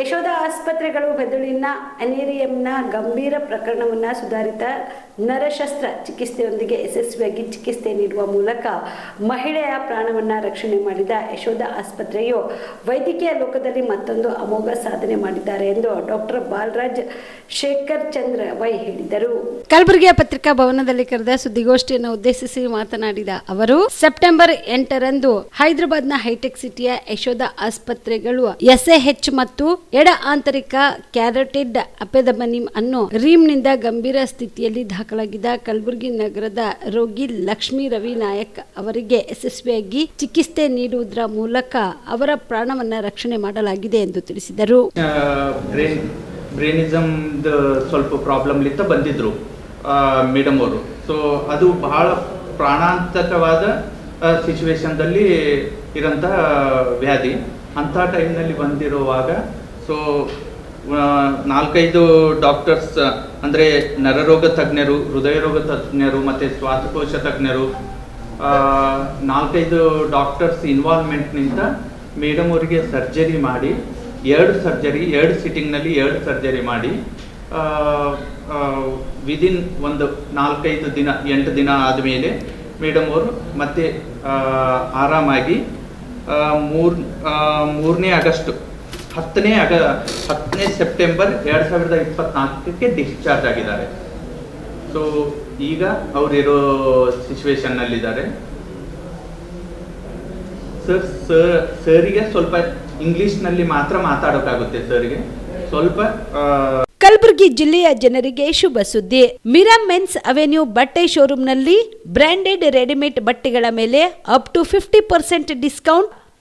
ಯಶೋಧ ಆಸ್ಪತ್ರೆಗಳು ಮೆದುಳಿನ ಅನೇರಿಯಂನ ಗಂಭೀರ ಪ್ರಕರಣವನ್ನು ಸುಧಾರಿತ ನರಶಸ್ತ್ರ ಚಿಕಿತ್ಸೆಯೊಂದಿಗೆ ಯಶಸ್ವಿಯಾಗಿ ಚಿಕಿತ್ಸೆ ನೀಡುವ ಮೂಲಕ ಮಹಿಳೆಯ ಪ್ರಾಣವನ್ನು ರಕ್ಷಣೆ ಮಾಡಿದ ಯಶೋಧ ಆಸ್ಪತ್ರೆಯು ವೈದ್ಯಕೀಯ ಲೋಕದಲ್ಲಿ ಮತ್ತೊಂದು ಅಮೋಘ ಸಾಧನೆ ಮಾಡಿದ್ದಾರೆ ಎಂದು ಡಾಕ್ಟರ್ ಬಾಲರಾಜ್ ಶೇಖರ್ ಚಂದ್ರ ವೈ ಹೇಳಿದರು. ಕಲಬುರಗಿಯ ಪತ್ರಿಕಾ ಭವನದಲ್ಲಿ ಕರೆದ ಸುದ್ದಿಗೋಷ್ಠಿಯನ್ನು ಉದ್ದೇಶಿಸಿ ಮಾತನಾಡಿದ ಅವರು, ಸೆಪ್ಟೆಂಬರ್ ಎಂಟರಂದು ಹೈದರಾಬಾದ್ನ ಹೈಟೆಕ್ ಸಿಟಿಯ ಯಶೋಧ ಆಸ್ಪತ್ರೆಗಳು ಎಸ್ಎಹೆಚ್ ಮತ್ತು ಎಡ ಆಂತರಿಕ ಕ್ಯಾರಟೆಡ್ ಅಪೆದಮನಿಮ್ ಅನ್ನು ರೀಮ್ನಿಂದ ಗಂಭೀರ ಸ್ಥಿತಿಯಲ್ಲಿ ದಾಖಲಾಗಿದ್ದ ಕಲಬುರಗಿ ನಗರದ ರೋಗಿ ಲಕ್ಷ್ಮೀ ರವಿ ನಾಯಕ್ ಅವರಿಗೆ ಯಶಸ್ವಿಯಾಗಿ ಚಿಕಿತ್ಸೆ ನೀಡುವುದರ ಮೂಲಕ ಅವರ ಪ್ರಾಣವನ್ನ ರಕ್ಷಣೆ ಮಾಡಲಾಗಿದೆ ಎಂದು ತಿಳಿಸಿದರು. ಬ್ರೇನ್ ಬ್ರೇನಿಸಮ್ದು ಸ್ವಲ್ಪ ಪ್ರಾಬ್ಲಮ್ಲಿಂದ ಬಂದಿದ್ರು ಮೇಡಮ್ ಅವರು. ಸೊ ಅದು ಬಹಳ ಪ್ರಾಣಾಂತಕವಾದ ಸಿಚುವೇಶನ್ದಲ್ಲಿ ಇರೋಂತಹ ವ್ಯಾಧಿ. ಅಂಥ ಟೈಮ್ನಲ್ಲಿ ಬಂದಿರುವಾಗ ಸೊ ನಾಲ್ಕೈದು ಡಾಕ್ಟರ್ಸ್ ಅಂದರೆ ನರರೋಗ ತಜ್ಞರು, ಹೃದಯ ರೋಗ ತಜ್ಞರು ಮತ್ತು ಶ್ವಾಸಕೋಶ ತಜ್ಞರು ನಾಲ್ಕೈದು ಡಾಕ್ಟರ್ಸ್ ಇನ್ವಾಲ್ವ್ಮೆಂಟ್ನಿಂದ ಮೇಡಮ್ ಅವರಿಗೆ ಸರ್ಜರಿ ಮಾಡಿ, ಎರಡು ಸರ್ಜರಿ ಎರಡು ಸಿಟ್ಟಿಂಗ್ನಲ್ಲಿ ಎರಡು ಸರ್ಜರಿ ಮಾಡಿ ವಿದಿನ್ ಒಂದು ನಾಲ್ಕೈದು ದಿನ, ಎಂಟು ದಿನ ಆದಮೇಲೆ ಮೇಡಮ್ ಅವರು ಮತ್ತೆ ಆರಾಮಾಗಿ ಮೂರು ಮೂರನೇ ಆಗಸ್ಟ್ ಹತ್ತನೇ ಅಗ, ಹತ್ತನೇ ಸೆಪ್ಟೆಂಬರ್ ಎರಡು ಸಾವಿರದ ಇಪ್ಪತ್ನಾಲ್ಕಕ್ಕೆ ಡಿಸ್ಚಾರ್ಜ್ ಆಗಿದ್ದಾರೆ. ಸೊ ಈಗ ಅವರಿರೋ ಸಿಚುವೇಶನ್ನಲ್ಲಿದ್ದಾರೆ ಸರ್ ಸರ್ ಸರಿಗೆ ಸ್ವಲ್ಪ ಇಂಗ್ಲೀಷ್ನಲ್ಲಿ ಮಾತ್ರ ಮಾತಾಡೋಕ್ಕಾಗುತ್ತೆ ಸರ್ಗೆ ಸ್ವಲ್ಪ ಕಲಬುರಗಿ ಜಿಲ್ಲೆಯ ಜನರಿಗೆ ಶುಭ ಸುದ್ದಿ. ಮಿರಾ ಮೆನ್ಸ್ ಅವೆನ್ಯೂ ಬಟ್ಟೆ ಶೋರೂಮ್ನಲ್ಲಿ ಬ್ರಾಂಡೆಡ್ ರೆಡಿಮೇಡ್ ಬಟ್ಟೆಗಳ ಮೇಲೆ up to fifty percent discount